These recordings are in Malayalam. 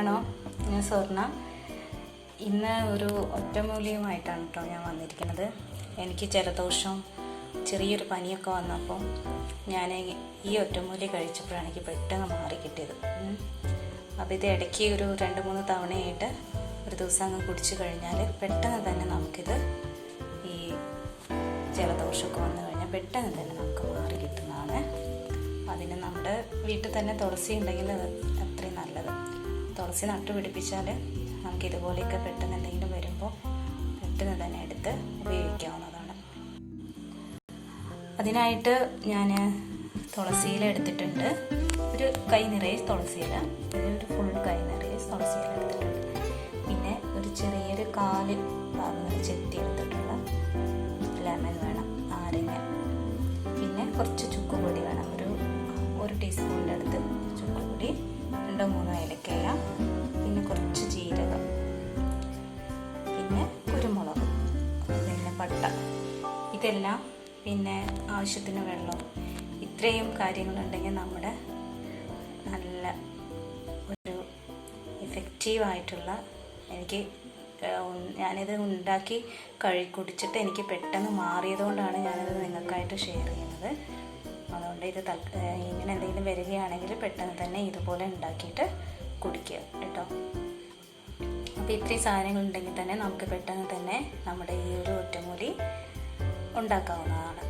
സുഖമാണോ ഞാൻ സ്വർണ ഇന്ന് ഒരു ഒറ്റമൂലിയുമായിട്ടാണ് കേട്ടോ ഞാൻ വന്നിരിക്കുന്നത്. എനിക്ക് ജലദോഷം ചെറിയൊരു പനിയൊക്കെ വന്നപ്പോൾ ഞാൻ ഈ ഒറ്റമൂലി കഴിച്ചപ്പോഴാണ് എനിക്ക് പെട്ടെന്ന് മാറി കിട്ടിയത്. അപ്പോൾ ഇത് ഇടയ്ക്ക് ഒരു രണ്ട് മൂന്ന് തവണയായിട്ട് ഒരു ദിവസം അങ്ങ് കുടിച്ചു കഴിഞ്ഞാൽ പെട്ടെന്ന് തന്നെ നമുക്കിത് ഈ ജലദോഷമൊക്കെ വന്നു കഴിഞ്ഞാൽ പെട്ടെന്ന് തന്നെ നമുക്ക് മാറി കിട്ടുന്നതാണ്. അതിന് നമ്മുടെ വീട്ടിൽ തന്നെ തുളസി ഉണ്ടെങ്കിൽ തുളസി നട്ടുപിടിപ്പിച്ചാൽ നമുക്ക് ഇതുപോലെയൊക്കെ പെട്ടെന്ന് എന്തെങ്കിലും വരുമ്പോൾ പെട്ടെന്ന് തന്നെ എടുത്ത് ഉപയോഗിക്കാവുന്നതാണ്. അതിനായിട്ട് ഞാൻ തുളസിയില എടുത്തിട്ടുണ്ട്. ഒരു കൈ നിറയെ തുളസിയില ഒരു ഫുൾ കൈ നിറയെ തുളസിയില എടുത്തിട്ടുണ്ട്. പിന്നെ ഒരു ചെറിയൊരു കാൽ ഭാഗങ്ങൾ ചെത്തി എടുത്തിട്ടുള്ള ലെമൺ വേണം നാരങ്ങ. പിന്നെ കുറച്ച് ചുക്കുപൊടി വേണം ഒരു ഒരു ടീസ്പൂണിന്റെ അടുത്ത് ചുക്കുപൊടി ഇതെല്ലാം പിന്നെ ആവശ്യത്തിന് വെള്ളം. ഇത്രയും കാര്യങ്ങളുണ്ടെങ്കിൽ നമ്മുടെ നല്ല ഒരു ഇഫക്റ്റീവായിട്ടുള്ള എനിക്ക് ഞാനിത് ഉണ്ടാക്കി കഴി കുടിച്ചിട്ട് എനിക്ക് പെട്ടെന്ന് മാറിയതുകൊണ്ടാണ് ഞാനിത് നിങ്ങൾക്കായിട്ട് ഷെയർ ചെയ്യുന്നത്. അതുകൊണ്ട് ഇത് ഇങ്ങനെ എന്തെങ്കിലും വരികയാണെങ്കിൽ പെട്ടെന്ന് തന്നെ ഇതുപോലെ ഉണ്ടാക്കിയിട്ട് കുടിക്കുക കേട്ടോ. അപ്പോൾ ഇത്രയും സാധനങ്ങൾ ഉണ്ടെങ്കിൽ തന്നെ നമുക്ക് പെട്ടെന്ന് തന്നെ നമ്മുടെ ഈ ഒരു ഒറ്റമൂലി ഉണ്ടാക്കാവുന്നതാണ്.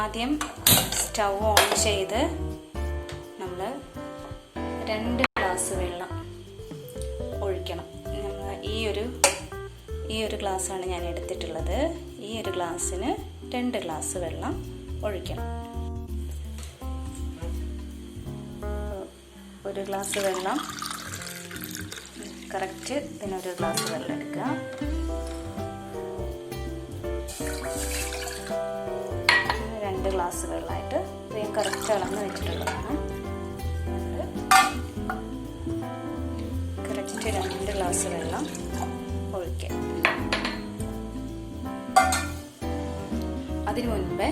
ആദ്യം സ്റ്റൗ ഓൺ ചെയ്ത് നമ്മൾ രണ്ട് ഗ്ലാസ് വെള്ളം ഒഴിക്കണം. ഈ ഒരു ഈ ഒരു ഗ്ലാസ്സാണ് ഞാൻ എടുത്തിട്ടുള്ളത്. ഈ ഒരു ഗ്ലാസ്സിന് രണ്ട് ഗ്ലാസ് വെള്ളം ഒഴിക്കണം. ഒരു ഗ്ലാസ് വെള്ളം കറക്റ്റ് പിന്നെ ഒരു ഗ്ലാസ് വെള്ളം എടുക്കുക. ഗ്ലാസ് വെള്ളമായിട്ട് ഇത്രയും കറക്റ്റ് അളന്ന് വെച്ചിട്ടുള്ളതാണ്. കറക്റ്റ് രണ്ട് ഗ്ലാസ് വെള്ളം ഒഴിക്കുക. അതിനു മുൻപേ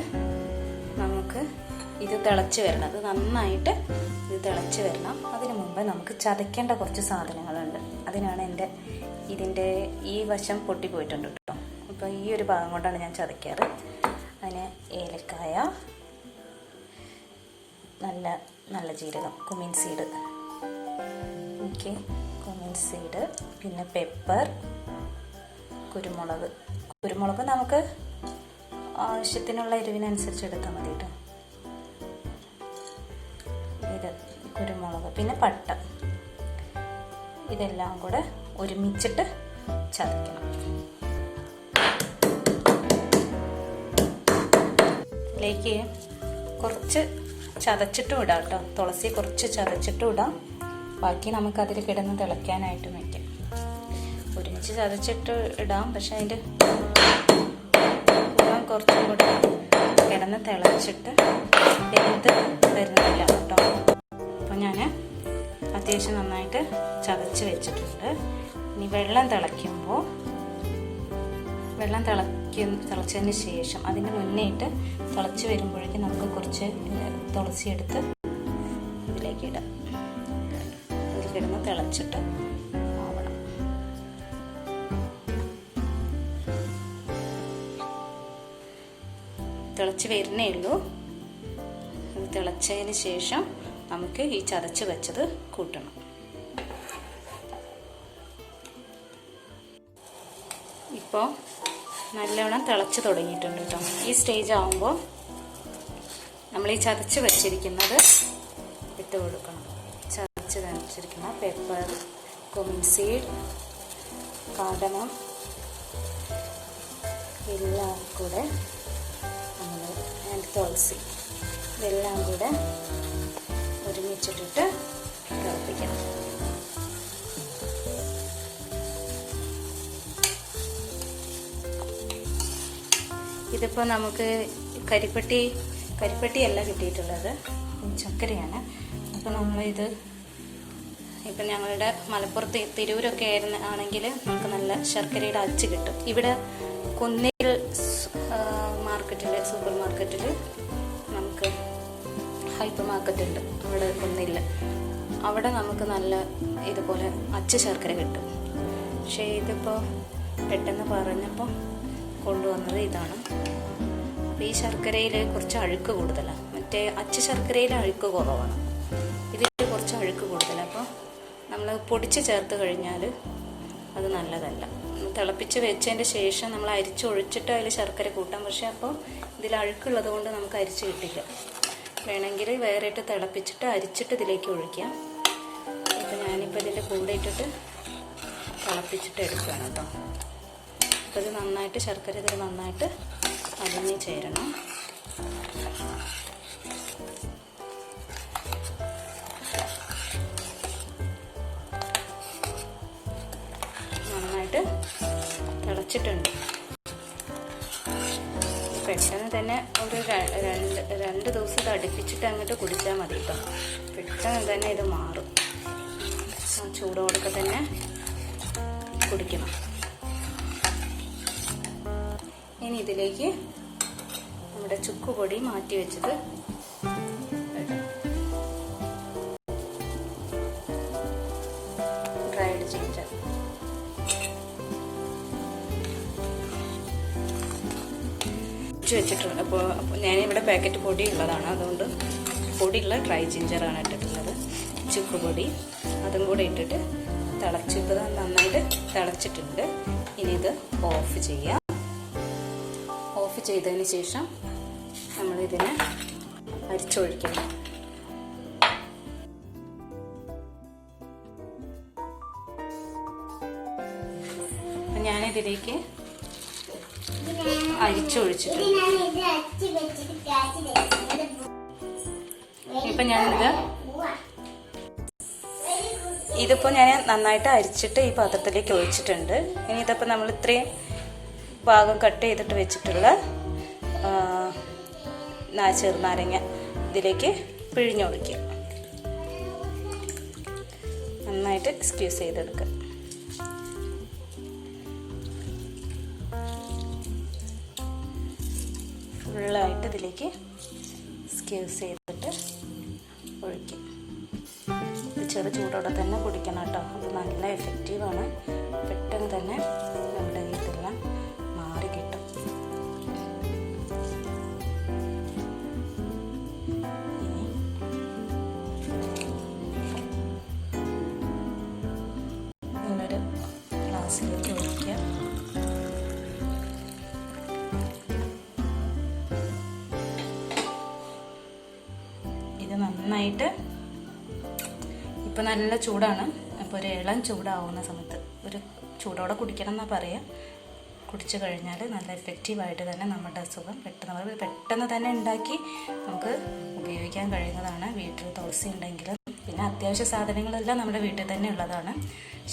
നമുക്ക് ഇത് തിളച്ച് വരണം. അത് നന്നായിട്ട് ഇത് തിളച്ച് വരണം. അതിനു മുമ്പേ നമുക്ക് ചതയ്ക്കേണ്ട കുറച്ച് സാധനങ്ങളുണ്ട്. അതിനാണ് എന്റെ ഇതിന്റെ ഈ വശം പൊട്ടിപ്പോയിട്ടുണ്ട് കേട്ടോ. അപ്പോൾ ഈ ഒരു ഭാഗം കൊണ്ടാണ് ഞാൻ ചതയ്ക്കാറ്. അതിന് ഏലക്കായ നല്ല നല്ല ജീരകം cumin seed okay cumin seed പിന്നെ പെപ്പർ കുരുമുളക്. കുരുമുളക് നമുക്ക് ആവശ്യത്തിനുള്ള എരിവിനനുസരിച്ച് എടുത്താൽ മതി കേട്ടോ ഇത് കുരുമുളക് പിന്നെ പട്ട. ഇതെല്ലാം കൂടെ ഒരുമിച്ചിട്ട് ചതയ്ക്കണം. ഇതിലേക്ക് കുറച്ച് ചതച്ചിട്ടും ഇടാം കേട്ടോ തുളസി കുറച്ച് ചതച്ചിട്ടും ഇടാം. ബാക്കി നമുക്കതിൽ കിടന്ന് തിളയ്ക്കാനായിട്ട് വയ്ക്കാം. ഒരുമിച്ച് ചതച്ചിട്ട് ഇടാം. പക്ഷെ അതിന്റെ ഗുണം കുറച്ചും കൂടി കിടന്ന് തിളച്ചിട്ട് വെന്ത് വരുന്നില്ല കേട്ടോ അപ്പോൾ ഞാൻ അത്യാവശ്യം നന്നായിട്ട് ചതച്ച് വെച്ചിട്ടുണ്ട്. ഇനി വെള്ളം തിളയ്ക്കുമ്പോൾ വെള്ളം തിളയ്ക്കും തിളച്ചതിന് ശേഷം അതിന് മുന്നേയിട്ട് തിളച്ച് വരുമ്പോഴേക്കും നമുക്ക് കുറച്ച് തുളസി എടുത്ത് ഇതിലേക്ക് ഇടാം. ഇതിൽ കിടന്ന് തിളച്ചിട്ട് തിളച്ച് വരുന്നേ ഉള്ളൂ. തിളച്ചതിന് ശേഷം നമുക്ക് ഈ ചതച്ച് വെച്ചത് കൂട്ടണം. ഇപ്പോൾ നല്ലവണ്ണം തിളച്ച് തുടങ്ങിയിട്ടുണ്ട് കേട്ടോ ഈ സ്റ്റേജ് ആകുമ്പോൾ നമ്മൾ ഈ ചതച്ച് വെച്ചിരിക്കുന്നത് ഇട്ട് കൊടുക്കണം. ചതച്ച് നനച്ചിരിക്കുന്ന പെപ്പർ കുമിൻ സീഡ് കാടമം എല്ലാം കൂടെ നമ്മൾ ആൻഡ് തുളസി. ഇതെല്ലാം കൂടെ ഒരുമിച്ചിട്ടിട്ട് ഇതിപ്പോൾ നമുക്ക് കരിപ്പെട്ടി കരിപ്പെട്ടിയല്ല കിട്ടിയിട്ടുള്ളത്. ചക്കരയാണ്. അപ്പോൾ നമ്മളിത് ഇപ്പം ഞങ്ങളുടെ മലപ്പുറത്ത് തിരൂരൊക്കെ ആയിരുന്ന ആണെങ്കിൽ നമുക്ക് നല്ല ശർക്കരയുടെ അച്ച് കിട്ടും. ഇവിടെ കുന്നിൽ മാർക്കറ്റിൽ സൂപ്പർ മാർക്കറ്റിൽ നമുക്ക് ഹൈപ്പർ മാർക്കറ്റ് ഉണ്ട് അവിടെ കുന്നില്ല അവിടെ നമുക്ക് നല്ല ഇതുപോലെ അച്ച ശർക്കര കിട്ടും. പക്ഷേ ഇതിപ്പോൾ പെട്ടെന്ന് പറഞ്ഞപ്പോൾ കൊണ്ടുവന്നത് ഇതാണ്. അപ്പോൾ ഈ ശർക്കരയിൽ കുറച്ച് അഴുക്ക് കൂടുതലാണ് മറ്റേ അച്ച ശർക്കരയിൽ അഴുക്ക് കുറവാണ്. ഇതിൽ കുറച്ച് അഴുക്ക് കൂടുതലാണ് അപ്പോൾ നമ്മൾ പൊടിച്ച് ചേർത്ത് കഴിഞ്ഞാൽ അത് നല്ലതല്ല. തിളപ്പിച്ച് വെച്ചതിന്റെ ശേഷം നമ്മൾ അരിച്ച് ഒഴിച്ചിട്ട് അതിൽ ശർക്കര കൂട്ടാം. പക്ഷേ അപ്പോൾ ഇതിൽ അഴുക്കുള്ളത് കൊണ്ട് നമുക്ക് അരിച്ച് കിട്ടില്ല. വേണമെങ്കിൽ വേറെ ഇട്ട് തിളപ്പിച്ചിട്ട് അരിച്ചിട്ട് ഇതിലേക്ക് ഒഴിക്കാം. ഇപ്പം ഞാനിപ്പോൾ ഇതിന്റെ കൂടെ ഇട്ടിട്ട് തിളപ്പിച്ചിട്ട് എടുക്കുകയാണ് കേട്ടോ. ഇത് നന്നായിട്ട് ശർക്കര ഇതിൽ നന്നായിട്ട് അലിഞ്ഞ് ചേരണം. നന്നായിട്ട് തിളച്ചിട്ടുണ്ട്. പെട്ടെന്ന് തന്നെ ഒരു രണ്ട് രണ്ട് ദിവസം ഇത് അടുപ്പിച്ചിട്ട് അങ്ങോട്ട് കുടിച്ചാൽ മതി കേട്ടോ പെട്ടെന്ന് തന്നെ ഇത് മാറും. ചൂടോടൊക്കെ തന്നെ കുടിക്കണം. ഇനി ഇതിലേക്ക് നമ്മുടെ ചുക്കുപൊടി മാറ്റി വെച്ചത്. ഡ്രൈഡ് ജിഞ്ചർ വെച്ചിട്ടുണ്ട് അപ്പോൾ ഞാനിവിടെ പാക്കറ്റ് പൊടി ഉള്ളതാണ് അതുകൊണ്ട് പൊടിയുള്ള ഡ്രൈ ജിഞ്ചറാണ് ഇട്ടിട്ടുള്ളത്. ചുക്ക് പൊടി അതും കൂടെ ഇട്ടിട്ട് തിളച്ച് ഇപ്പോൾ നന്നായിട്ട് തിളച്ചിട്ടുണ്ട്. ഇനി ഇത് ഓഫ് ചെയ്യാം. ഓഫ് ചെയ്തതിന് ശേഷം നമ്മളിതിനെ അരിച്ചൊഴിക്കണം ഞാനിതിലേക്ക് അരിച്ചൊഴിച്ചിട്ടുണ്ട്. ഇപ്പം ഞാനിത് ഇതിപ്പോൾ ഞാൻ നന്നായിട്ട് അരിച്ചിട്ട് ഈ പാത്രത്തിലേക്ക് ഒഴിച്ചിട്ടുണ്ട്. ഇനി ഇതിപ്പോൾ നമ്മൾ ഇത്രയും ഭാഗം കട്ട് ചെയ്തിട്ട് വെച്ചിട്ടുള്ള ചെറുനാരങ്ങ ഇതിലേക്ക് പിഴിഞ്ഞൊഴിക്കുക നന്നായിട്ട് സ്ക്യൂസ് ചെയ്തെടുക്കുക. ഫുള്ളായിട്ട് ഇതിലേക്ക് സ്ക്യൂസ് ചെയ്തിട്ട് ഒഴിക്കും ചെറു ചൂടോടെ തന്നെ കുടിക്കണം കേട്ടോ. അത് നല്ല എഫക്റ്റീവാണ് പെട്ടെന്ന് തന്നെ ഗ്ലാസ്സിലേക്ക് ഒഴിക്കാം ഇത് നന്നായിട്ട് ഇപ്പം നല്ല ചൂടാണ്. അപ്പോൾ ഒരു ഇളം ചൂടാവുന്ന സമയത്ത് ഒരു ചൂടോടെ കുടിക്കണം എന്നാണ് പറയുക കുടിച്ചു കഴിഞ്ഞാൽ നല്ല എഫക്റ്റീവായിട്ട് തന്നെ നമ്മുടെ അസുഖം പെട്ടെന്ന് പെട്ടെന്ന് തന്നെ ഉണ്ടാക്കി നമുക്ക് ഉപയോഗിക്കാൻ കഴിയുന്നതാണ്. വീട്ടിൽ തുളസി ഉണ്ടെങ്കിൽ പിന്നെ അത്യാവശ്യ സാധനങ്ങളെല്ലാം നമ്മുടെ വീട്ടിൽ തന്നെ ഉള്ളതാണ്.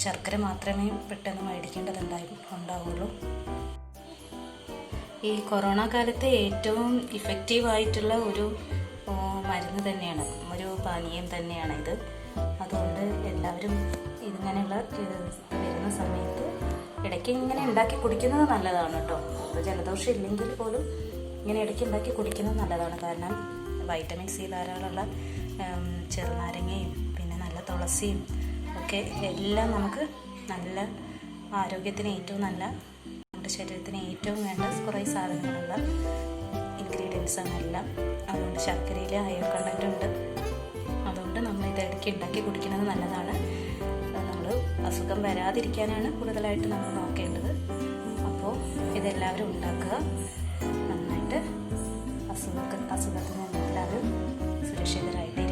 ശർക്കര മാത്രമേ പെട്ടെന്ന് മേടിക്കേണ്ടതുണ്ടായി ഉണ്ടാവുള്ളൂ ഈ കൊറോണ കാലത്ത് ഏറ്റവും ഇഫക്റ്റീവായിട്ടുള്ള ഒരു മരുന്ന് തന്നെയാണ്. ഒരു പാനീയം തന്നെയാണ് ഇത് അതുകൊണ്ട് എല്ലാവരും ഇങ്ങനെയുള്ള വരുന്ന സമയത്ത് ഇടയ്ക്ക് ഇങ്ങനെ ഉണ്ടാക്കി കുടിക്കുന്നത് നല്ലതാണ് കേട്ടോ. ജലദോഷം ഇല്ലെങ്കിൽ പോലും ഇങ്ങനെ ഇടയ്ക്ക് ഉണ്ടാക്കി കുടിക്കുന്നത് നല്ലതാണ്. കാരണം വൈറ്റമിൻ സി ധാരാളമുള്ള ചെറുനാരങ്ങയും പിന്നെ നല്ല തുളസിയും ഒക്കെ എല്ലാം നമുക്ക് നല്ല ആരോഗ്യത്തിന് ഏറ്റവും നല്ല നമ്മുടെ ശരീരത്തിന് ഏറ്റവും വേണ്ട കുറേ സാധനങ്ങളുള്ള ഇൻഗ്രീഡിയൻസ് ആണ് എല്ലാം അതുകൊണ്ട് ശർക്കരയിൽ അയൺ കണ്ടന്റ് ഉണ്ട്. അതുകൊണ്ട് നമ്മൾ ഇത് ഇടയ്ക്ക് ഉണ്ടാക്കി കുടിക്കുന്നത് നല്ലതാണ്. നമ്മൾ അസുഖം വരാതിരിക്കാനാണ് കൂടുതലായിട്ട് നമ്മൾ നോക്കേണ്ടത്. അപ്പോൾ ഇതെല്ലാവരും ഉണ്ടാക്കുക. നന്നായിട്ട് അസുഖ അസുഖത്തിൽ എല്ലാവരും എല്ലാവരും